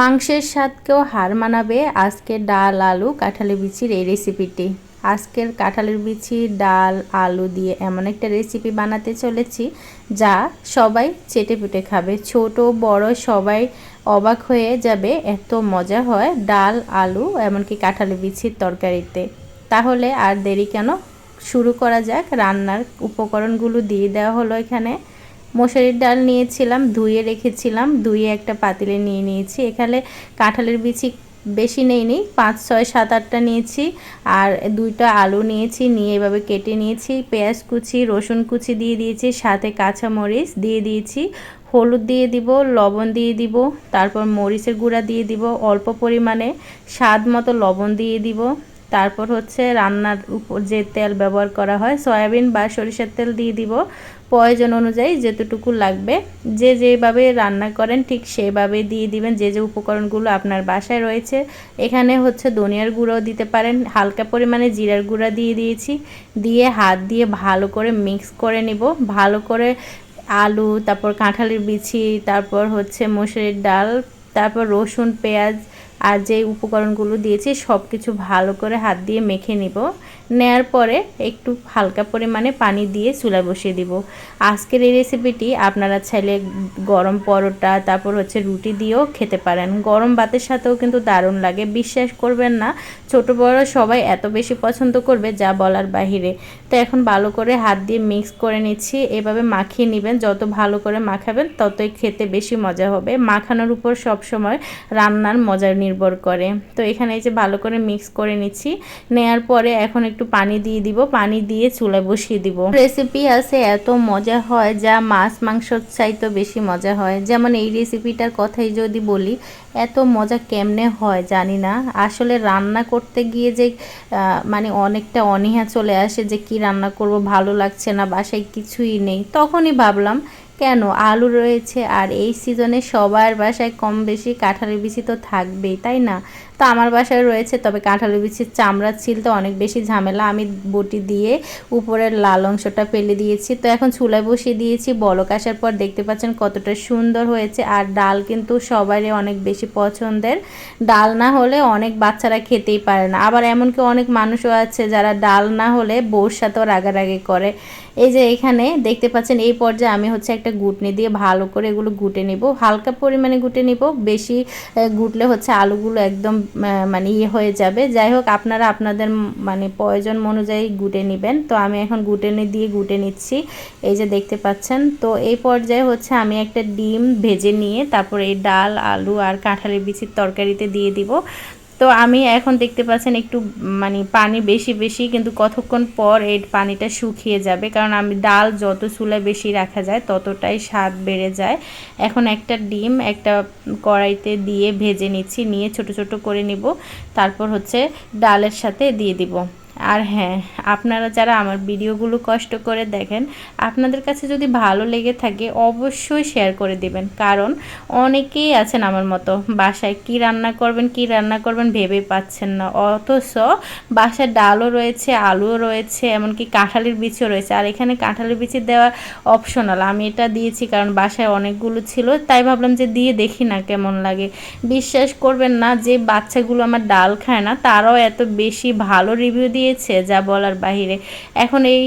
মাংসের স্বাদকেও হার মানাবে আজকে ডাল, আলু, কাঁঠালি বিচির এই রেসিপিটি আজকের কাঁঠালের বিচি, ডাল, আলু দিয়ে এমন একটা রেসিপি বানাতে চলেছি যা সবাই চেটে পুটে খাবে। ছোট, বড় সবাই অবাক হয়ে যাবে, এত মজা হয় ডাল, আলু, এমনকি কাঁঠালি বিচির তরকারিতে। তাহলে আর দেরি কেন? শুরু করা যাক। রান্নার উপকরণগুলো দিয়ে দেওয়া হলো এখানে। মশারির ডাল নিয়েছিলাম, ধুয়ে রেখেছিলাম, ধুয়ে একটা পাতিলে নিয়ে নিয়েছি। এখানে কাঁঠালের বিচি বেশি নেইনি পাঁচ, ছয়, সাত, আটটা নিয়েছি। আর দুইটা আলু নিয়েছি, নিয়ে এভাবে কেটে নিয়েছি। পেঁয়াজ কুচি, রসুন কুচি দিয়ে দিয়েছি, সাথে কাঁচা মরিচ দিয়ে দিয়েছি। হলুদ দিয়ে দিব, লবণ দিয়ে দিব, তারপর মরিচের গুঁড়া দিয়ে দিব, অল্প পরিমাণে স্বাদ মতো লবণ দিয়ে দিব। তারপর হচ্ছে রান্নার উপর যে তেল ব্যবহার করা হয়, সয়াবিন বা সরিষার তেল দিয়ে দিব। প্রয়োজন অনুযায়ী যেতটুকু লাগবে, যে যেভাবে রান্না করেন ঠিক সেভাবে দিয়ে দিবেন। যে যে উপকরণগুলো আপনার বাসায় রয়েছে, এখানে হচ্ছে ধনিয়ার গুঁড়ো দিতে পারেন, হালকা পরিমাণে জিরার গুঁড়া দিয়ে দিয়েছি। দিয়ে হাত দিয়ে ভালো করে মিক্স করে নিব। ভালো করে আলু, তারপর কাঁঠালের বিছি তারপর হচ্ছে মসুরের ডাল, তারপর রসুন, পেঁয়াজ আর যে উপকরণগুলো দিয়েছি সব কিছু ভালো করে হাত দিয়ে মেখে নিব। নেয়ার পরে একটু হালকা পরিমাণে পানি দিয়ে চুলা বসিয়ে দিব। আজকের এই রেসিপিটি আপনারা চাইলে গরম পরোটা, তারপর হচ্ছে রুটি দিয়েও খেতে পারেন। গরম ভাতের সাথেও কিন্তু দারুণ লাগে, বিশ্বাস করবেন না, ছোট বড় সবাই এত বেশি পছন্দ করবে যা বলার বাহিরে। তো এখন ভালো করে হাত দিয়ে মিক্স করে নিচ্ছি, এভাবে মাখিয়ে নেবেন, যত ভালো করে মাখাবেন ততই খেতে বেশি মজা হবে। মাখানোর উপর সব সময় রান্নার মজা নির্ভর করে। তো এখানে এই যে ভালো করে মিক্স করে নিচ্ছি। নেয়ার পরে এখন একটু পানি দিয়ে দিব। পানি দিয়ে চুলায় বসিয়ে দিব। রেসিপি আছে, এত মজা হয় যা মাছ মাংসর চাইতে বেশি মজা হয়। যেমন এই রেসিপিটার কথাই যদি বলি, এত মজা কেমনে হয় জানি না। আসলে রান্না করতে গিয়ে যে মানে অনেকটা অনীহা চলে আসে যে কি রান্না করব, ভালো লাগছে না, বাসায় কিছুই নেই। তখনই ভাবলাম কেন? আলু রয়েছে আর এই সিজনে সবার বাসায় কম বেশি কাঁঠালের বিচি তো থাকবেই, তাই না? তো আমার বাসায় রয়েছে, তবে কাঁঠালের বিচির চামড়া ছিল অনেক বেশি ঝামেলা। আমি বটি দিয়ে উপরের লাল অংশটা ফেলে দিয়েছি। তো এখন চুলায় বসিয়ে দিয়েছি। বলক আসার পর দেখতে পাচ্ছেন কতটা সুন্দর হয়েছে। আর ডাল কিন্তু সবারই অনেক বেশি পছন্দের। ডাল না হলে অনেক বাচ্চারা খেতেই পারে না। আবার এমনকি অনেক মানুষও আছে যারা ডাল না হলে বউর সাথেও রাগারাগি করে। এই যে এখানে দেখতে পাচ্ছেন এই পর্যায়ে আমি হচ্ছে একটা গুটনি দিয়ে ভালো করে এগুলো গুটে নিব। হালকা পরিমাণে গুটে নিব। বেশি গুটলে হচ্ছে আলুগুলো একদম মানে ইয়ে হয়ে যাবে। যাই হোক, আপনারা আপনাদের মানে প্রয়োজন অনুযায়ী গুটে নেবেন। তো আমি এখন গুটে দিয়ে গুটে নিচ্ছি। এই যে দেখতে পাচ্ছেন, তো এই পর্যায়ে হচ্ছে আমি একটা ডিম ভেজে নিয়ে তারপরে এই ডাল, আলু আর কাঁঠালের বিচির তরকারিতে দিয়ে দিব। তো আমি এখন দেখতে পাচ্ছেন একটু মানে পানি বেশি বেশি, কিন্তু কতক্ষণ পর এই পানিটা শুকিয়ে যাবে? কারণ আমি ডাল যত চুলায় বেশি রাখা যায়, ততটাই স্বাদ বেড়ে যায়। এখন একটা ডিম একটা কড়াইতে দিয়ে ভেজে নিচ্ছি, নিয়ে ছোট ছোট করে নিব। তারপর হচ্ছে ডালের সাথে দিয়ে দিব। আর হ্যাঁ আপনারা যারা আমার ভিডিওগুলো কষ্ট করে দেখেন, আপনাদের কাছে যদি ভালো লেগে থাকে অবশ্যই শেয়ার করে দিবেন। কারণ অনেকেই আছেন আমার মতো, বাসায় কি রান্না করবেন, কি রান্না করবেন ভেবে পাচ্ছেন না। অথচ বাসায় ডালও রয়েছে, আলুও রয়েছে, এমনকি কাঁঠালের বীজও রয়েছে। আর এখানে কাঁঠালের বীজ দেওয়া অপশনাল আমি এটা দিয়েছি কারণ বাসায় অনেকগুলো ছিল, তাই ভাবলাম যে দিয়ে দেখি না কেমন লাগে। বিশ্বাস করবেন না, যে বাচ্চাগুলো আমার ডাল খায় না, তারাও এত বেশি ভালো রিভিউ দিয়ে দিয়েছে, যা বলার বাহিরে। এখন এই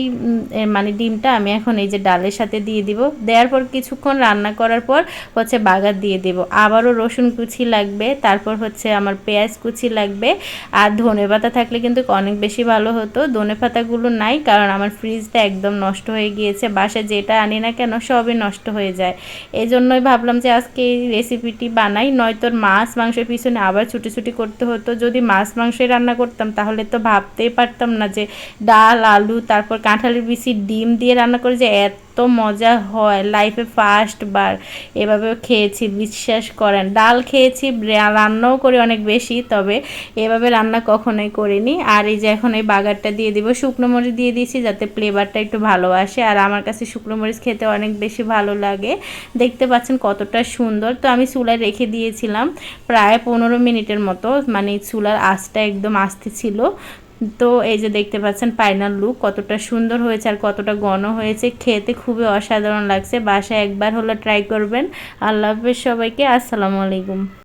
মানে ডিমটা আমি এখন এই যে ডালের সাথে দিয়ে দিব। দেওয়ার পর কিছুক্ষণ রান্না করার পর হচ্ছে বাগার দিয়ে দেব। আবারও রসুন কুচি লাগবে, তারপর হচ্ছে আমার পেঁয়াজ কুচি লাগবে। আর ধনে পাতা থাকলে কিন্তু অনেক বেশি ভালো হতো। ধনে পাতাগুলো নাই, কারণ আমার ফ্রিজটা একদম নষ্ট হয়ে গিয়েছে। বাসায় যেটা আনি না কেন সবই নষ্ট হয়ে যায়। এই জন্যই ভাবলাম যে আজকে এই রেসিপিটি বানাই, নয়তো মাছ, মাংসের পিছনে আবার ছুটি ছুটি করতে হতো। যদি মাছ, মাংসই রান্না করতাম, তাহলে তো ভাবতেই পারতাম পারতাম না যে ডাল, আলু, তারপর কাঁঠালের বিচি, ডিম দিয়ে রান্না করে যে এত মজা হয়। লাইফে ফার্স্ট বার এভাবেও খেয়েছি, বিশ্বাস করেন। ডাল খেয়েছি রান্নাও করি অনেক বেশি, তবে এভাবে রান্না কখনোই করিনি। আর এই যে এখন এই বাগারটা দিয়ে দিব, শুকনো মরিচ দিয়ে দিয়েছি যাতে ফ্লেভারটা একটু ভালো আসে আর আমার কাছে শুকনো মরিচ খেতে অনেক বেশি ভালো লাগে। দেখতে পাচ্ছেন কতটা সুন্দর। তো আমি চুলায় রেখে দিয়েছিলাম প্রায় পনেরো মিনিটের মতো। মানে চুলার আঁচটা একদম আস্তে ছিল। তো এই যে দেখতে পাচ্ছেন ফাইনাল লুক কতটা সুন্দর হয়েছে আর কতটা ঘন হয়েছে। খেতে খুবই অসাধারণ লাগছে। বাসায় একবার হলো ট্রাই করবেন। আল্লাহ হাফেজ সবাইকে। আসসালামু আলাইকুম।